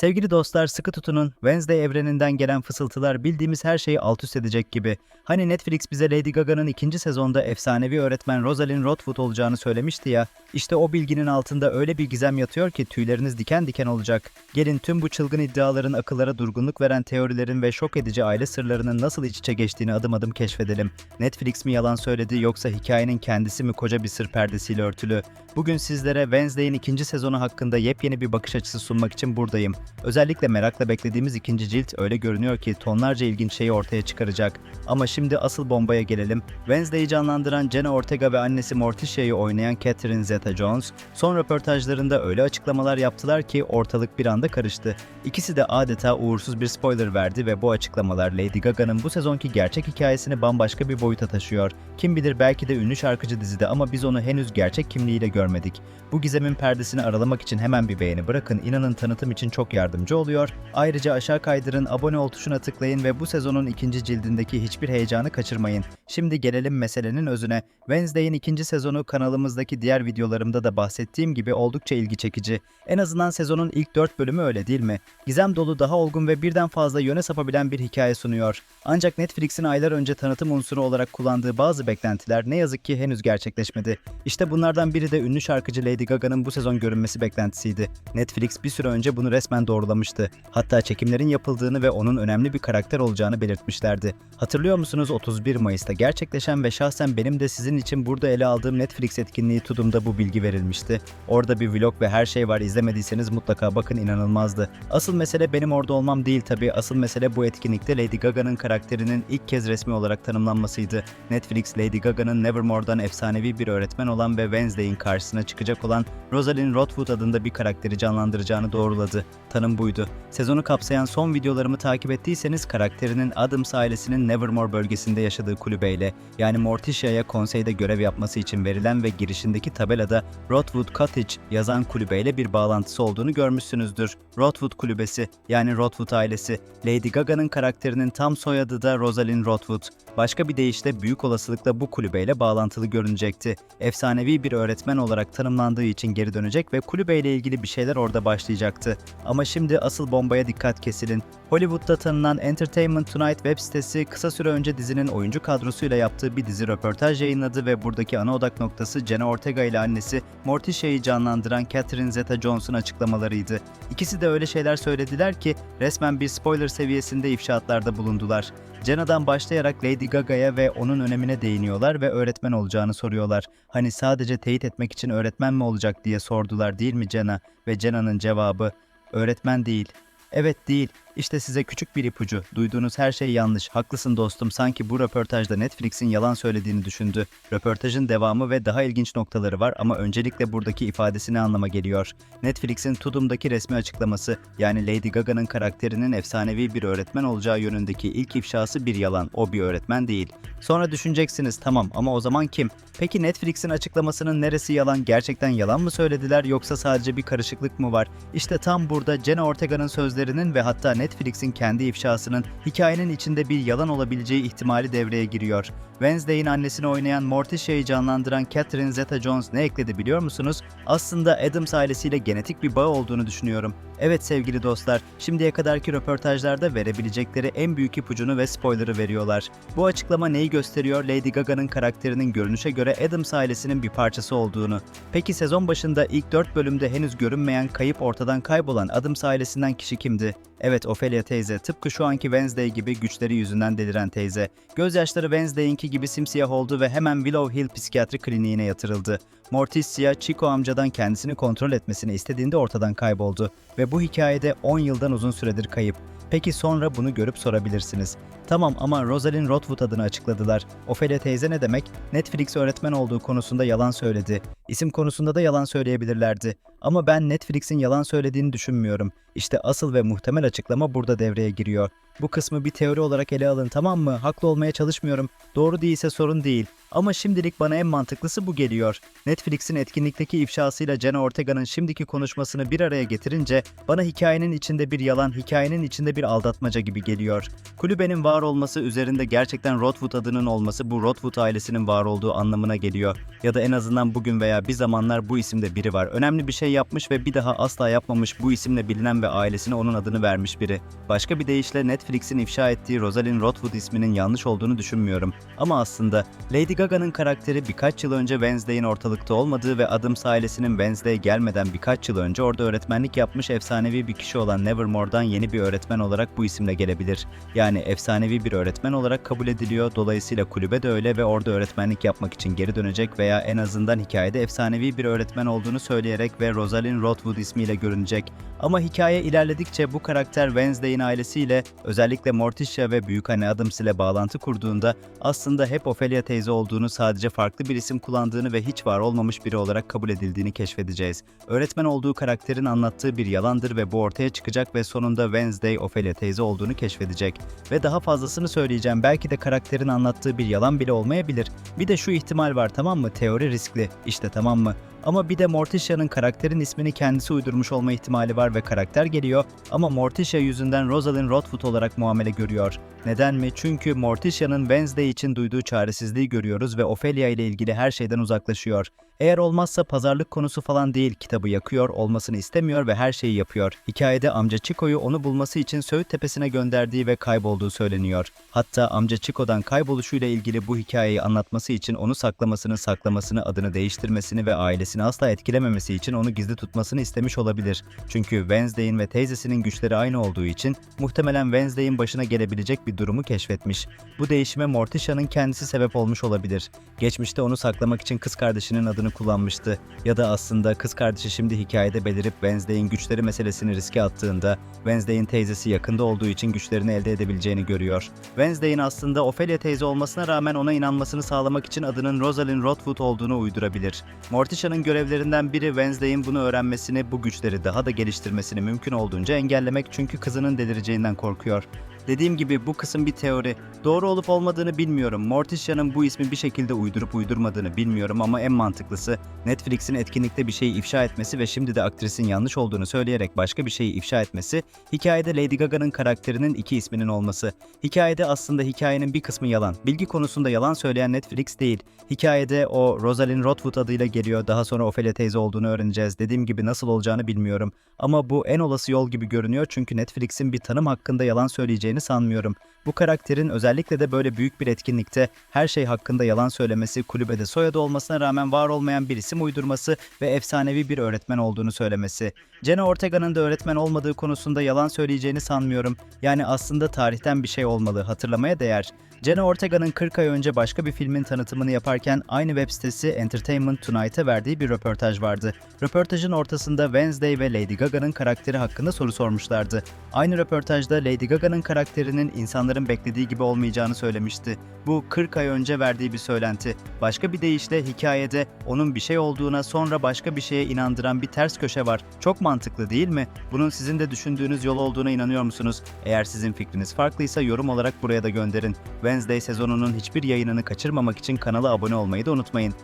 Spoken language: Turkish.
Sevgili dostlar sıkı tutunun. Wednesday evreninden gelen fısıltılar bildiğimiz her şeyi alt üst edecek gibi. Hani Netflix bize Lady Gaga'nın ikinci sezonda efsanevi öğretmen Rosalind Rothwood olacağını söylemişti ya. İşte o bilginin altında öyle bir gizem yatıyor ki tüyleriniz diken diken olacak. Gelin tüm bu çılgın iddiaların akıllara durgunluk veren teorilerin ve şok edici aile sırlarının nasıl iç içe geçtiğini adım adım keşfedelim. Netflix mi yalan söyledi yoksa hikayenin kendisi mi koca bir sır perdesiyle örtülü? Bugün sizlere Wednesday'in ikinci sezonu hakkında yepyeni bir bakış açısı sunmak için buradayım. Özellikle merakla beklediğimiz ikinci cilt öyle görünüyor ki tonlarca ilginç şeyi ortaya çıkaracak. Ama şimdi asıl bombaya gelelim. Wednesday'i canlandıran Jenna Ortega ve annesi Morticia'yı oynayan Catherine Zeta-Jones, son röportajlarında öyle açıklamalar yaptılar ki ortalık bir anda karıştı. İkisi de adeta uğursuz bir spoiler verdi ve bu açıklamalar Lady Gaga'nın bu sezonki gerçek hikayesini bambaşka bir boyuta taşıyor. Kim bilir belki de ünlü şarkıcı dizide ama biz onu henüz gerçek kimliğiyle görmedik. Bu gizemin perdesini aralamak için hemen bir beğeni bırakın. İnanın tanıtım için çok yardımcı oluyor. Ayrıca aşağı kaydırın, abone ol tuşuna tıklayın ve bu sezonun ikinci cildindeki hiçbir heyecanı kaçırmayın. Şimdi gelelim meselenin özüne. Wednesday'in ikinci sezonu kanalımızdaki diğer videolarımda da bahsettiğim gibi oldukça ilgi çekici. En azından sezonun ilk 4 bölümü öyle değil mi? Gizem dolu, daha olgun ve birden fazla yöne sapabilen bir hikaye sunuyor. Ancak Netflix'in aylar önce tanıtım unsuru olarak kullandığı bazı beklentiler ne yazık ki henüz gerçekleşmedi. İşte bunlardan biri de ünlü şarkıcı Lady Gaga'nın bu sezon görünmesi beklentisiydi. Netflix bir süre önce bunu resmen doğrulamıştı. Hatta çekimlerin yapıldığını ve onun önemli bir karakter olacağını belirtmişlerdi. Hatırlıyor musunuz 31 Mayıs'ta gerçekleşen ve şahsen benim de sizin için burada ele aldığım Netflix etkinliği Tudum'da bu bilgi verilmişti. Orada bir vlog ve her şey var izlemediyseniz mutlaka bakın inanılmazdı. Asıl mesele benim orada olmam değil tabii. Asıl mesele bu etkinlikte Lady Gaga'nın karakterinin ilk kez resmi olarak tanımlanmasıydı. Netflix Lady Gaga'nın Nevermore'dan efsanevi bir öğretmen olan ve Wednesday'in karşısına çıkacak olan Rosalind Rothwood adında bir karakteri canlandıracağını doğruladı. Tanım buydu. Sezonu kapsayan son videolarımı takip ettiyseniz karakterinin Adams ailesinin Nevermore bölgesinde yaşadığı kulübeyle yani Morticia'ya konseyde görev yapması için verilen ve girişindeki tabelada Rothwood Cottage yazan kulübeyle bir bağlantısı olduğunu görmüşsünüzdür. Rothwood kulübesi yani Rothwood ailesi. Lady Gaga'nın karakterinin tam soyadı da Rosalind Rothwood. Başka bir deyişle büyük olasılıkla bu kulübeyle bağlantılı görünecekti. Efsanevi bir öğretmen olarak tanımlandığı için geri dönecek ve kulübeyle ilgili bir şeyler orada başlayacaktı. Ama şimdi asıl bombaya dikkat kesilin. Hollywood'da tanınan Entertainment Tonight web sitesi kısa süre önce dizinin oyuncu kadrosuyla yaptığı bir dizi röportaj yayınladı ve buradaki ana odak noktası Jenna Ortega ile annesi Morticia'yı canlandıran Catherine Zeta-Jones'un açıklamalarıydı. İkisi de öyle şeyler söylediler ki resmen bir spoiler seviyesinde ifşaatlarda bulundular. Jenna'dan başlayarak Lady Gaga'ya ve onun önemine değiniyorlar ve öğretmen olacağını soruyorlar. Hani sadece teyit etmek için öğretmen mi olacak diye sordular değil mi Jenna? Ve Jenna'nın cevabı öğretmen değil. Evet değil. İşte size küçük bir ipucu. Duyduğunuz her şey yanlış. Haklısın dostum. Sanki bu röportajda Netflix'in yalan söylediğini düşündü. Röportajın devamı ve daha ilginç noktaları var ama öncelikle buradaki ifadesi ne anlama geliyor? Netflix'in Tudum'daki resmi açıklaması yani Lady Gaga'nın karakterinin efsanevi bir öğretmen olacağı yönündeki ilk ifşası bir yalan. O bir öğretmen değil. Sonra düşüneceksiniz tamam ama o zaman kim? Peki Netflix'in açıklamasının neresi yalan? Gerçekten yalan mı söylediler yoksa sadece bir karışıklık mı var? İşte tam burada Jenna Ortega'nın sözlerinin ve hatta Netflix'in kendi ifşasının hikayenin içinde bir yalan olabileceği ihtimali devreye giriyor. Wednesday'in annesini oynayan Morticia'yı canlandıran Catherine Zeta-Jones ne ekledi biliyor musunuz? Aslında Adams ailesiyle genetik bir bağ olduğunu düşünüyorum. Evet sevgili dostlar, şimdiye kadarki röportajlarda verebilecekleri en büyük ipucunu ve spoiler'ı veriyorlar. Bu açıklama neyi gösteriyor? Lady Gaga'nın karakterinin görünüşe göre Adams ailesinin bir parçası olduğunu. Peki sezon başında ilk 4 bölümde henüz görünmeyen, kayıp ortadan kaybolan Adams ailesinden kişi kimdi? Evet Ophelia teyze, tıpkı şu anki Wednesday gibi güçleri yüzünden deliren teyze. Gözyaşları Wednesday'inki gibi simsiyah oldu ve hemen Willow Hill psikiyatri kliniğine yatırıldı. Morticia, Chico amcadan kendisini kontrol etmesini istediğinde ortadan kayboldu ve bu hikayede 10 yıldan uzun süredir kayıp. Peki sonra bunu görüp sorabilirsiniz. Tamam ama Rosalind Rothwood adını açıkladılar. Ophelia teyze ne demek? Netflix öğretmen olduğu konusunda yalan söyledi. İsim konusunda da yalan söyleyebilirlerdi. Ama ben Netflix'in yalan söylediğini düşünmüyorum. İşte asıl ve muhtemel açıklama burada devreye giriyor. Bu kısmı bir teori olarak ele alın tamam mı? Haklı olmaya çalışmıyorum. Doğru değilse sorun değil. Ama şimdilik bana en mantıklısı bu geliyor. Netflix'in etkinlikteki ifşasıyla Jenna Ortega'nın şimdiki konuşmasını bir araya getirince bana hikayenin içinde bir yalan, hikayenin içinde bir aldatmaca gibi geliyor. Kulübenin var olması üzerinde gerçekten Rodwood adının olması bu Rodwood ailesinin var olduğu anlamına geliyor. Ya da en azından bugün veya bir zamanlar bu isimde biri var. Önemli bir şey yapmış ve bir daha asla yapmamış bu isimle bilinen ve ailesine onun adını vermiş biri. Başka bir deyişle Netflix'in ifşa ettiği Rosalind Rodwood isminin yanlış olduğunu düşünmüyorum. Ama aslında Lady Gaga'nın karakteri birkaç yıl önce Wednesday'in ortalıkta olmadığı ve Adams ailesinin Wednesday gelmeden birkaç yıl önce orada öğretmenlik yapmış efsanevi bir kişi olan Nevermore'dan yeni bir öğretmen olarak bu isimle gelebilir. Yani efsanevi bir öğretmen olarak kabul ediliyor. Dolayısıyla kulübe de öyle ve orada öğretmenlik yapmak için geri dönecek veya en azından hikayede efsanevi bir öğretmen olduğunu söyleyerek ve Rosalind Rodwood ismiyle görünecek. Ama hikaye ilerledikçe bu karakter Wednesday'in ailesiyle özellikle Morticia ve Büyükanne Adams ile bağlantı kurduğunda aslında hep Ophelia teyze olduğunu sadece farklı bir isim kullandığını ve hiç var olmamış biri olarak kabul edildiğini keşfedeceğiz. Öğretmen olduğu karakterin anlattığı bir yalandır ve bu ortaya çıkacak ve sonunda Wednesday Ophelia teyze olduğunu keşfedecek. Ve daha fazlasını söyleyeceğim belki de karakterin anlattığı bir yalan bile olmayabilir. Bir de şu ihtimal var tamam mı? Teori riskli. İşte tamam mı? Ama bir de Morticia'nın karakterin ismini kendisi uydurmuş olma ihtimali var ve karakter geliyor ama Morticia yüzünden Rosalind Rodwood olarak muamele görüyor. Neden mi? Çünkü Morticia'nın Wednesday için duyduğu çaresizliği görüyoruz ve Ophelia ile ilgili her şeyden uzaklaşıyor. Eğer olmazsa pazarlık konusu falan değil, kitabı yakıyor, olmasını istemiyor ve her şeyi yapıyor. Hikayede amca Chico'yu onu bulması için Söğüt Tepesi'ne gönderdiği ve kaybolduğu söyleniyor. Hatta amca Chico'dan kayboluşuyla ilgili bu hikayeyi anlatması için onu saklamasını, saklamasını, adını değiştirmesini ve ailesini asla etkilememesi için onu gizli tutmasını istemiş olabilir. Çünkü Wednesday'in ve teyzesinin güçleri aynı olduğu için muhtemelen Wednesday'in başına gelebilecek bir durumu keşfetmiş. Bu değişime Morticia'nın kendisi sebep olmuş olabilir. Geçmişte onu saklamak için kız kardeşinin adını kullanmıştı. Ya da aslında kız kardeşi şimdi hikayede belirip Wednesday'in güçleri meselesini riske attığında Wednesday'in teyzesi yakında olduğu için güçlerini elde edebileceğini görüyor. Wednesday'in aslında Ophelia teyze olmasına rağmen ona inanmasını sağlamak için adının Rosalind Rodwood olduğunu uydurabilir. Morticia'nın görevlerinden biri Wednesday'in bunu öğrenmesini, bu güçleri daha da geliştirmesini mümkün olduğunca engellemek çünkü kızının delireceğinden korkuyor. Dediğim gibi bu kısım bir teori. Doğru olup olmadığını bilmiyorum. Morticia'nın bu ismi bir şekilde uydurup uydurmadığını bilmiyorum ama en mantıklısı Netflix'in etkinlikte bir şeyi ifşa etmesi ve şimdi de aktrisin yanlış olduğunu söyleyerek başka bir şeyi ifşa etmesi, hikayede Lady Gaga'nın karakterinin iki isminin olması. Hikayede aslında hikayenin bir kısmı yalan. Bilgi konusunda yalan söyleyen Netflix değil. Hikayede o Rosalind Rodwood adıyla geliyor. Daha sonra Ophelia teyze olduğunu öğreneceğiz. Dediğim gibi nasıl olacağını bilmiyorum. Ama bu en olası yol gibi görünüyor çünkü Netflix'in bir tanım hakkında yalan söyleyeceğini sanmıyorum. Bu karakterin özellikle de böyle büyük bir etkinlikte her şey hakkında yalan söylemesi, kulübede soyadı olmasına rağmen var olmayan bir isim uydurması ve efsanevi bir öğretmen olduğunu söylemesi. Jenna Ortega'nın da öğretmen olmadığı konusunda yalan söyleyeceğini sanmıyorum. Yani aslında tarihten bir şey olmalı, hatırlamaya değer. Jenna Ortega'nın 40 ay önce başka bir filmin tanıtımını yaparken aynı web sitesi Entertainment Tonight'a verdiği bir röportaj vardı. Röportajın ortasında Wednesday ve Lady Gaga'nın karakteri hakkında soru sormuşlardı. Aynı röportajda Lady Gaga'nın karakterinin insanların beklediği gibi olmayacağını söylemişti. Bu 40 ay önce verdiği bir söylenti. Başka bir deyişle hikayede onun bir şey olduğuna sonra başka bir şeye inandıran bir ters köşe var. Çok mantıklı değil mi? Bunun sizin de düşündüğünüz yol olduğuna inanıyor musunuz? Eğer sizin fikriniz farklıysa yorum olarak buraya da gönderin. Wednesday sezonunun hiçbir yayınını kaçırmamak için kanala abone olmayı da unutmayın.